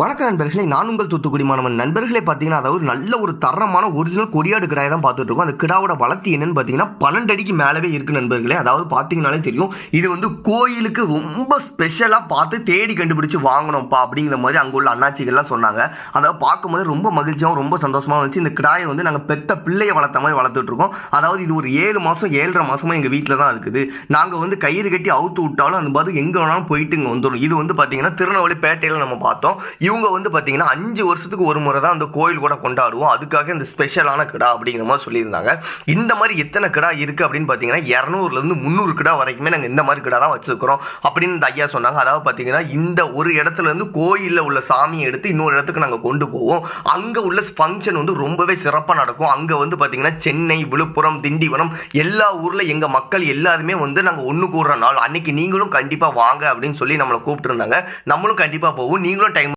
வணக்க நண்பர்களே நான் உங்கள் தூத்துக்குடி மாணவன். நண்பர்களே பார்த்தீங்கன்னா அதாவது நல்ல ஒரு தரமான ஒரிஜினல் கொடியாடு கிடாயை தான் பார்த்துட்டு இருக்கோம். அந்த கிடாவோட வளர்த்தி என்னன்னு பார்த்தீங்கன்னா பன்னெண்டு அடிக்கு மேலவே இருக்கு நண்பர்களே. அதாவது பார்த்தீங்கனாலே தெரியும் இது வந்து கோயிலுக்கு ரொம்ப ஸ்பெஷலாக பார்த்து தேடி கண்டுபிடிச்சு வாங்கணும்ப்பா அப்படிங்கிற மாதிரி அங்கே உள்ள அண்ணாச்சிகள்லாம் சொன்னாங்க. அதாவது பார்க்கும்போது ரொம்ப மகிழ்ச்சியாகவும் ரொம்ப சந்தோஷமாக இருந்துச்சு. இந்த கிடாயை வந்து நாங்கள் பெத்த பிள்ளையை வளர்த்த மாதிரி வளர்த்துட்டு இருக்கோம். அதாவது இது ஒரு ஏழு மாதம் ஏழரை மாதமாக எங்கள் வீட்டில் தான் இருக்குது. நாங்கள் வந்து கயிறு கட்டி அவுத்து விட்டாலும் அந்த மாதிரி எங்கே வேணாலும் போயிட்டு இங்கே வந்துடும் இது வந்து பார்த்தீங்கன்னா திருநெல்வேலி பேட்டையில் நம்ம பார்த்தோம். இவங்க வந்து பார்த்தீங்கன்னா அஞ்சு வருஷத்துக்கு ஒரு முறை தான் அந்த கோயில் கூட கொண்டாடுவோம். அதுக்காக இந்த ஸ்பெஷலான கிடா அப்படிங்கிற மாதிரி சொல்லியிருந்தாங்க. இந்த மாதிரி எத்தனை கிடா இருக்குது அப்படின்னு பார்த்தீங்கன்னா இரநூறுலேருந்து முந்நூறு கிடா வரைக்குமே நாங்கள் இந்த மாதிரி கிடா தான் வச்சுருக்கிறோம் அப்படின்னு இந்த ஐயா சொன்னாங்க. அதாவது பார்த்தீங்கன்னா இந்த ஒரு இடத்துலேருந்து கோயிலில் உள்ள சாமியை எடுத்து இன்னொரு இடத்துக்கு நாங்கள் கொண்டு போவோம். அங்கே உள்ள ஃபங்க்ஷன் வந்து ரொம்பவே சிறப்பாக நடக்கும். அங்கே வந்து பார்த்தீங்கன்னா சென்னை விழுப்புரம் திண்டிவனம் எல்லா ஊரில் எங்கள் மக்கள் எல்லாருமே வந்து நாங்கள் ஒன்று கூடுற நாள். அன்னைக்கு நீங்களும் கண்டிப்பாக வாங்க அப்படின்னு சொல்லி நம்மளை கூப்பிட்டுருந்தாங்க. நம்மளும் கண்டிப்பாக போவோம். நீங்களும் டைம்